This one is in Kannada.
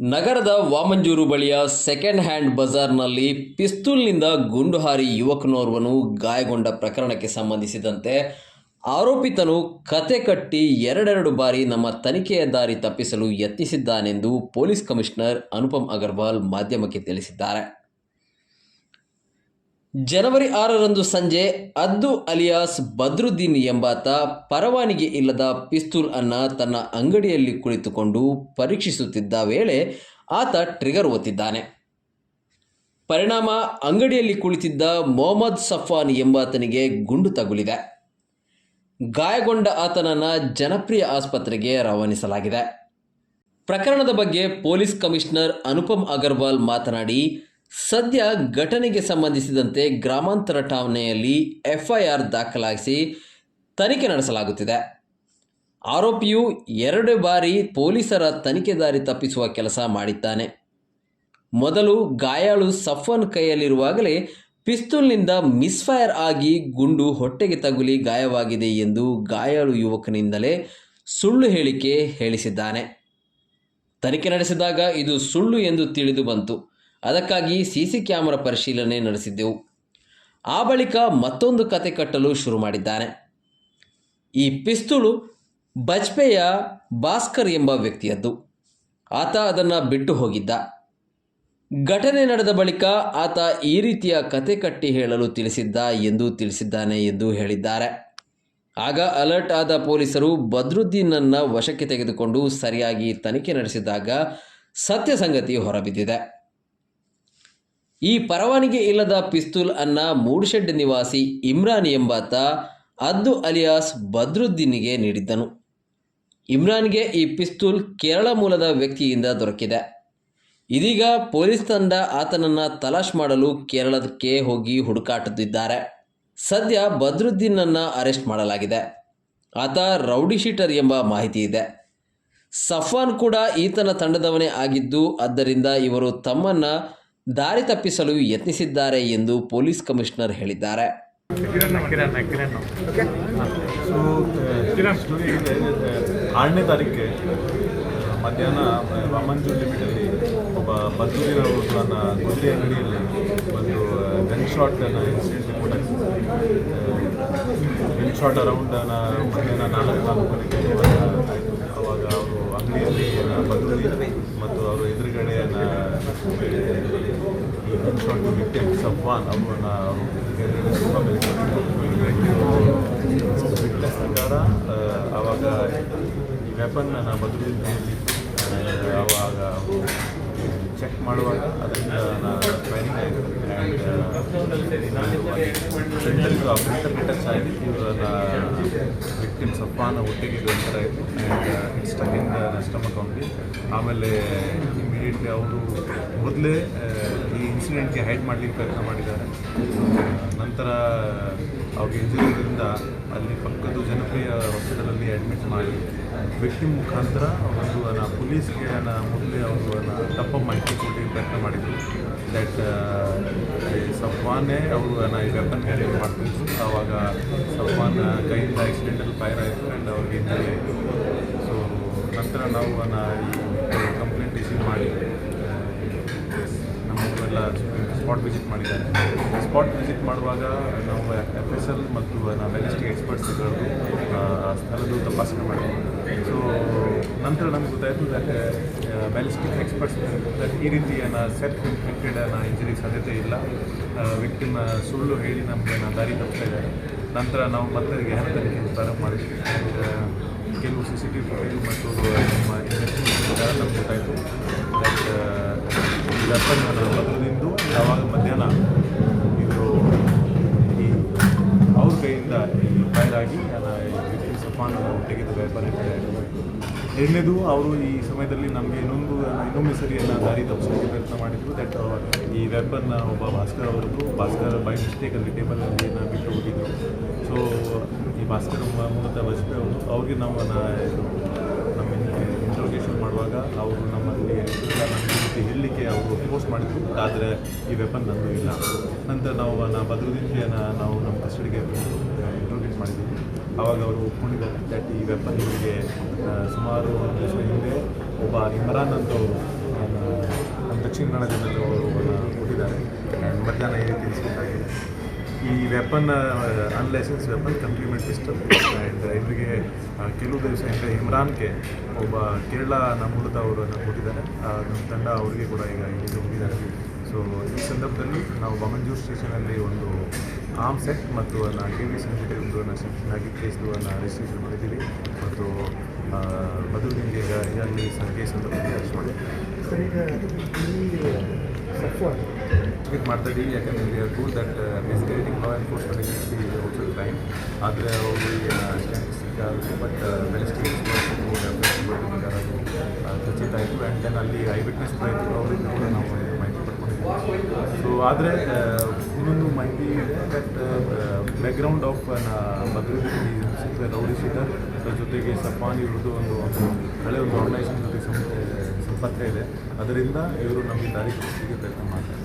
ನಗರದ ವಾಮಂಜೂರು ಬಳಿಯ ಸೆಕೆಂಡ್ ಹ್ಯಾಂಡ್ ಬಜಾರ್ನಲ್ಲಿ ಪಿಸ್ತೂಲ್ನಿಂದ ಗುಂಡು ಹಾರಿ ಯುವಕನೋರ್ವನು ಗಾಯಗೊಂಡ ಪ್ರಕರಣಕ್ಕೆ ಸಂಬಂಧಿಸಿದಂತೆ ಆರೋಪಿತನು ಕತೆ ಕಟ್ಟಿ ಎರಡೆರಡು ಬಾರಿ ನಮ್ಮ ತನಿಖೆಯ ದಾರಿ ತಪ್ಪಿಸಲು ಯತ್ನಿಸಿದ್ದಾನೆಂದು ಪೊಲೀಸ್ ಕಮಿಷನರ್ ಅನುಪಮ್ ಅಗರ್ವಾಲ್ ಮಾಧ್ಯಮಕ್ಕೆ ತಿಳಿಸಿದ್ದಾರೆ. ಜನವರಿ ಆರರಂದು ಸಂಜೆ ಅದ್ದು ಅಲಿಯಾಸ್ ಬದ್ರುದ್ದೀನ್ ಎಂಬಾತ ಪರವಾನಿಗೆ ಇಲ್ಲದ ಪಿಸ್ತೂಲ್ ಅನ್ನ ತನ್ನ ಅಂಗಡಿಯಲ್ಲಿ ಕುಳಿತುಕೊಂಡು ಪರೀಕ್ಷಿಸುತ್ತಿದ್ದ ವೇಳೆ ಆತ ಟ್ರಿಗರ್ ಒತ್ತಿದ್ದಾನೆ. ಪರಿಣಾಮ, ಅಂಗಡಿಯಲ್ಲಿ ಕುಳಿತಿದ್ದ ಮೊಹಮ್ಮದ್ ಸಫಾನ್ ಎಂಬಾತನಿಗೆ ಗುಂಡು ತಗುಲಿದೆ. ಗಾಯಗೊಂಡ ಆತನನ್ನು ಜನಪ್ರಿಯ ಆಸ್ಪತ್ರೆಗೆ ರವಾನಿಸಲಾಗಿದೆ. ಪ್ರಕರಣದ ಬಗ್ಗೆ ಪೊಲೀಸ್ ಕಮಿಷನರ್ ಅನುಪಮ್ ಅಗರ್ವಾಲ್ ಮಾತನಾಡಿ ಸದ್ಯ ಘಟನೆಗೆ ಸಂಬಂಧಿಸಿದಂತೆ ಗ್ರಾಮಾಂತರ ಠಾಣೆಯಲ್ಲಿ ಎಫ್ಐಆರ್ ದಾಖಲಾಗಿಸಿ ತನಿಖೆ ನಡೆಸಲಾಗುತ್ತಿದೆ. ಆರೋಪಿಯು ಎರಡು ಬಾರಿ ಪೊಲೀಸರ ತನಿಖೆದಾರಿ ತಪ್ಪಿಸುವ ಕೆಲಸ ಮಾಡಿದ್ದಾನೆ. ಮೊದಲು ಗಾಯಾಳು ಸಫನ್ ಕೈಯಲ್ಲಿರುವಾಗಲೇ ಪಿಸ್ತೂಲ್ನಿಂದ ಮಿಸ್ಫೈರ್ ಆಗಿ ಗುಂಡು ಹೊಟ್ಟೆಗೆ ತಗುಲಿ ಗಾಯವಾಗಿದೆ ಎಂದು ಗಾಯಾಳು ಯುವಕನಿಂದಲೇ ಸುಳ್ಳು ಹೇಳಿಕೆ ಹೇಳಿಸಿದ್ದಾನೆ. ತನಿಖೆ ನಡೆಸಿದಾಗ ಇದು ಸುಳ್ಳು ಎಂದು ತಿಳಿದು ಬಂತು. ಅದಕ್ಕಾಗಿ ಸಿಸಿ ಕ್ಯಾಮರಾ ಪರಿಶೀಲನೆ ನಡೆಸಿದ್ದೆವು. ಆ ಬಳಿಕ ಮತ್ತೊಂದು ಕತೆ ಕಟ್ಟಲು ಶುರು ಮಾಡಿದ್ದಾನೆ ಈ ಪಿಸ್ತುಳು ಬಜ್ಪೆಯ ಭಾಸ್ಕರ್ ಎಂಬ ವ್ಯಕ್ತಿಯದ್ದು. ಆತ ಅದನ್ನು ಬಿಟ್ಟು ಹೋಗಿದ್ದ. ಘಟನೆ ನಡೆದ ಬಳಿಕ ಆತ ಈ ರೀತಿಯ ಕತೆ ಕಟ್ಟಿ ಹೇಳಲು ತಿಳಿಸಿದ್ದ ಎಂದು ತಿಳಿಸಿದ್ದಾನೆ ಎಂದು ಹೇಳಿದ್ದಾರೆ. ಆಗ ಅಲರ್ಟ್ ಆದ ಪೊಲೀಸರು ಬದ್ರುದ್ದೀನನ್ನು ವಶಕ್ಕೆ ತೆಗೆದುಕೊಂಡು ಸರಿಯಾಗಿ ತನಿಖೆ ನಡೆಸಿದಾಗ ಸತ್ಯ ಸಂಗತಿ ಹೊರಬಿದ್ದಿದೆ. ಈ ಪರವಾನಗಿ ಇಲ್ಲದ ಪಿಸ್ತೂಲ್ ಅನ್ನ ಮೂಡುಶೆಡ್ ನಿವಾಸಿ ಇಮ್ರಾನ್ ಎಂಬಾತ ಅದ್ದು ಅಲಿಯಾಸ್ ಬದ್ರುದ್ದೀನಿಗೆ ನೀಡಿದ್ದನು. ಇಮ್ರಾನ್ಗೆ ಈ ಪಿಸ್ತೂಲ್ ಕೇರಳ ಮೂಲದ ವ್ಯಕ್ತಿಯಿಂದ ದೊರಕಿದೆ. ಇದೀಗ ಪೊಲೀಸ್ ತಂಡ ಆತನನ್ನ ತಲಾಶ್ ಮಾಡಲು ಕೇರಳಕ್ಕೆ ಹೋಗಿ ಹುಡುಕಾಟುತ್ತಿದ್ದಾರೆ. ಸದ್ಯ ಬದ್ರುದ್ದೀನನ್ನು ಅರೆಸ್ಟ್ ಮಾಡಲಾಗಿದೆ. ಆತ ರೌಡಿ ಶೀಟರ್ ಎಂಬ ಮಾಹಿತಿ ಇದೆ. ಸಫಾನ್ ಕೂಡ ಈತನ ತಂಡದವನೇ ಆಗಿದ್ದು, ಆದ್ದರಿಂದ ಇವರು ತಮ್ಮನ್ನ ದಾರಿ ತಪ್ಪಿಸಲು ಯತ್ನಿಸಿದ್ದಾರೆ ಎಂದು ಪೊಲೀಸ್ ಕಮಿಷನರ್ ಹೇಳಿದ್ದಾರೆ. ಆರನೇ ತಾರೀಕೆ ಮಧ್ಯಾಹ್ನ, ರಾಮಂಜು ಲಿಮಿಟಲ್ಲಿ ಒಬ್ಬ ಬದ್ದೂರಿನವರು ನನ್ನ ಗುಂಡಿ ಅಂಗಡಿಯಲ್ಲಿ ಒಂದು gun shot incident report gun shot around ಮಧ್ಯಾಹ್ನ ನಾಲ್ಕು ನಾಲ್ಕುವರೆಗೆ ಆಯಿತು. ಅವಾಗ ಅವರು ಅಂಗಡಿಯಲ್ಲಿ ಬಂದೂರಿ ಮತ್ತು ಅವರು ಎದುರುಗಡೆ ಈ ಗನ್ ಶಾಟ್ ವಿಕ್ಟಿಮ್ ಸಫ್ವಾನ್ ಅವ್ರನ್ನ ಅವರು ಫಿಟ್ನೆಸ್ ಪ್ರಕಾರ ಆವಾಗ ಈ ವೆಪನ್ ನಾನು ಬದಲು ಆವಾಗ ಚೆಕ್ ಮಾಡುವಾಗ ಅದರಿಂದ ನಾನು ಟ್ರೈನಿಂಗ್ ಆಯಿತು ಆ್ಯಂಡ್ ಫಿಲ್ಟರ್ ಟಚ್ ಆಗಿ ಇವರ ವಿಕ್ಟಿಮ್ ಸಪ್ಪಾನ ಒಟ್ಟಿಗೆ ಒಂಥರ ಆಯಿತು ಆ್ಯಂಡ್ ಇಟ್ಸ್ ಟಕಿಂಗ್ ಸ್ಟಮಕ್ ಅವ್ನಿಗೆ. ಆಮೇಲೆ ಇಮಿಡಿಯೇಟ್ಲಿ ಅವರು ಮೊದಲೇ ಈ ಇನ್ಸಿಡೆಂಟ್ಗೆ ಹೈಡ್ ಮಾಡಲಿಕ್ಕೆ ಪ್ರಯತ್ನ ಮಾಡಿದ್ದಾರೆ. ನಂತರ ಅವ್ರಿಗೆ ಇಂಜುರಿ ಇರೋದ್ರಿಂದ ಅಲ್ಲಿ ಪಕ್ಕದ ಜನಪ್ರಿಯ ಹಾಸ್ಪಿಟಲಲ್ಲಿ ಅಡ್ಮಿಟ್ ಮಾಡಿ ವಿಕ್ಟಿಮ್ ಮುಖಾಂತರ ಒಂದು ಪೊಲೀಸ್ಗೆ ಮೊದಲೇ ಅವರು ತಪ್ಪ ಮಾಹಿತಿ ಕೊಟ್ಟು ಪ್ರಯತ್ನ ಮಾಡಿದ್ರು. ದಟ್ ಸಫ್ವಾನೇ ಅವರು ನಾ ಈ ವೆಪನ್ ಕ್ಯಾರಿ ಮಾಡ್ತಿದ್ರು. ಆವಾಗ ಸಫ್ವಾನ್ ಕೈಯಿಂದ ಆಕ್ಸಿಡೆಂಟಲ್ಲಿ ಫೈರ್ ಆಯಿತು ಆ್ಯಂಡ್ ಅವ್ರಿಗೆ ಇಂಜುರಿ ಆಯಿತು. ಸೊ ನಂತರ ನಾವು ಈ ಕಂಪ್ಲೇಂಟ್ ರಿಸೀವ್ ಮಾಡಿ ನಮ್ಮವರೆಲ್ಲ ಸ್ಪಾಟ್ ವಿಸಿಟ್ ಮಾಡಿದ್ದಾರೆ. ಸ್ಪಾಟ್ ವಿಸಿಟ್ ಮಾಡುವಾಗ ನಾವು ಎಫ್ ಎಸ್ ಎಲ್ ಮತ್ತು ನಾವು ಎಕ್ಸ್‌ಪರ್ಟ್ಸ್ ಎಕ್ಸ್ಪರ್ಟ್ಸ್ಗಳು ಆ, ಸ್ಥಳದ್ದು ತಪಾಸಣೆ ಮಾಡಿದ್ವಿ ಸೊ ನಂತರ ನಮ್ಗೆ ಗೊತ್ತಾಯಿತು ದಟ್ ಬ್ಯಾಲಿಸ್ಟಿಕ್ ಎಕ್ಸ್ಪರ್ಟ್ಸ್ ದಟ್ ಈ ರೀತಿ ಸೆಲ್ಫ್ ಇನ್ಫೆಕ್ಟೆಡ್ ಇಂಜುರಿ ಸಾಧ್ಯತೆ ಇಲ್ಲ. ವ್ಯಕ್ತಿನ ಸುಳ್ಳು ಹೇಳಿ ನಮಗೆ ದಾರಿ ತಪ್ಪಿಸ್ತಾ ಇದ್ದಾರೆ. ನಂತರ ನಾವು ಮತ್ತೆ ಗಹನ ತನಿಖೆ ಪ್ರಾರಂಭ ಮಾಡಿದ್ವಿ. ಕೆಲವು ಸಿ ಸಿ ಟಿ ವಿ ಮತ್ತು ನಮ್ಮ ಗೊತ್ತಾಯಿತು. ದಟ್ ಯಾವಾಗ ಮಧ್ಯಾಹ್ನ ಇವರು ಈ ಅವ್ರ ಕೈಯಿಂದ ಈ ಫೈರ್ ಆಗಿ ಸಫಾನ್ ತೆಗೆದು ವ್ಯಾಪಾರ ಎರಡನೇದು, ಅವರು ಈ ಸಮಯದಲ್ಲಿ ನಮಗೆ ಇನ್ನೊಂದು, ಇನ್ನೊಮ್ಮೆ ಸರಿಯನ್ನು ದಾರಿ ತಪ್ಪಿಸೋಕ್ಕೆ ಪ್ರಯತ್ನ ಮಾಡಿದ್ರು. ದಟ್ ಈ ವೆಪನ್ನ ಒಬ್ಬ ಭಾಸ್ಕರ್ ಅವರದ್ದು. ಭಾಸ್ಕರ್ ಬೈ ಮಿಸ್ಟೇಕಲ್ಲಿ ಟೇಬಲಲ್ಲಿ ನಾನು ಬಿಟ್ಟು ಹೋಗಿದ್ದರು ಸೊ ಈ ಭಾಸ್ಕರ್ ಮೂಲತಃ ಬಸ್ಪೆ ಅವರು ಅವ್ರಿಗೆ ನಮ್ಮನ್ನು ನಮ್ಮ ಇಂಟ್ರೋಗೇಷನ್ ಮಾಡುವಾಗ ಅವರು ನಮ್ಮ ರೀತಿ ಹೇಳಲಿಕ್ಕೆ ಅವರು ಪೋಸ್ಟ್ ಮಾಡಿದ್ರು. ಆದರೆ ಈ ವೆಪನ್ ನಂದು ಇಲ್ಲ. ನಂತರ ನಾವು, ನಾ ಬದ್ರುದ್ದೀನ್ಗೆ ನಾವು ನಮ್ಮ ಕಸ್ಟಡಿಗೆ ಇಂಟ್ರೋಗೇಟ್ ಮಾಡಿದ್ದೀವಿ ಆವಾಗ ಅವರು ಒಪ್ಕೊಂಡಿದ್ದಾರೆ ದಟ್ ಈ ವೆಪನ್ ಇವರಿಗೆ ಸುಮಾರು ಒಂದು ವರ್ಷ ಹಿಂದೆ ಒಬ್ಬ ಇಮ್ರಾನ್ ಅಂತ ಅವರು ದಕ್ಷಿಣ ಕನ್ನಡ ಜನರು ಅವರು ಕೊಟ್ಟಿದ್ದಾರೆ. ಮಧ್ಯಾಹ್ನ ಇನ್ಸಿಡೆಂಟ್ ಆಗಿದೆ ಈ weapon unlicensed weapon compliment system and ಇವರಿಗೆ ಕೆಲವು ದಿವಸ ಹಿಂದೆ ಇಮ್ರಾನ್ಗೆ ಒಬ್ಬ ಕೇರಳ ಮೂಲದ ಅವರನ್ನು ಕೊಟ್ಟಿದ್ದಾರೆ. ನಮ್ಮ ತಂಡ ಅವರಿಗೆ ಕೂಡ ಈಗ ಇಲ್ಲಿಗೆ ಹೋಗಿದ್ದಾರೆ. ಸೊ ಈ ಸಂದರ್ಭದಲ್ಲಿ ನಾವು ಬಮಂಜೂರ್ ಸ್ಟೇಷನಲ್ಲಿ ಒಂದು ಆಮ್ ಸೆಟ್ ಮತ್ತು ಟಿ ವಿ ಒಂದು ಸೆಕ್ಷನ್ ಆಗಿ ಕೇಸ್ಗಳನ್ನು ರಿಜಿಸ್ಟ್ರೇಷನ್ ಮಾಡಿದ್ದೀವಿ. ಮತ್ತು ಮದುವೆ ಈಗ ಈಗಾಗಲೇ ಸಂಖ್ಯೆ ಅರೆಸ್ಟ್ ಮಾಡಿ ಟ್ವೀಟ್ ಮಾಡ್ತಾ ಇದ್ದೀವಿ ಯಾಕಂದರೆ we are good that misguiding law enforcement agency also crime ಆದರೆ ಅವರು ಸ್ಟ್ಯಾಟಿಸ್ಟಿಕ್ ಬಟ್ ಬೆಲೆಸ್ಟಿಕ್ ಖಚಿತ ಆಯಿತು ಆ್ಯಂಡ್ ದೆನ್ ಅಲ್ಲಿ ಐ ವಿಟ್ನೆಸ್ ಪ್ರಯತ್ನ ಅವರಿಂದ ಕೂಡ ನಾವು ಮಾಹಿತಿ ಪಡ್ಕೊಂಡಿದ್ದೀವಿ ಸೊ ಆದರೆ ಇನ್ನೊಂದು ಮಾಹಿತಿ ಇದೆ that background of Badruddin rowdy sheeter ಅದರ ಜೊತೆಗೆ ಸಫಾನ್ ಇವ್ರದ್ದು ಒಂದು ಹಳೆ ಒಂದು ಆರ್ಗನೈಸೇಷನ್ ಜೊತೆ ಸಂಪತ್ತೆ ಇದೆ. ಅದರಿಂದ ಇವರು ನಮಗೆ ದಾರಿ ಪ್ರಯತ್ನ ಮಾಡ್ತಾರೆ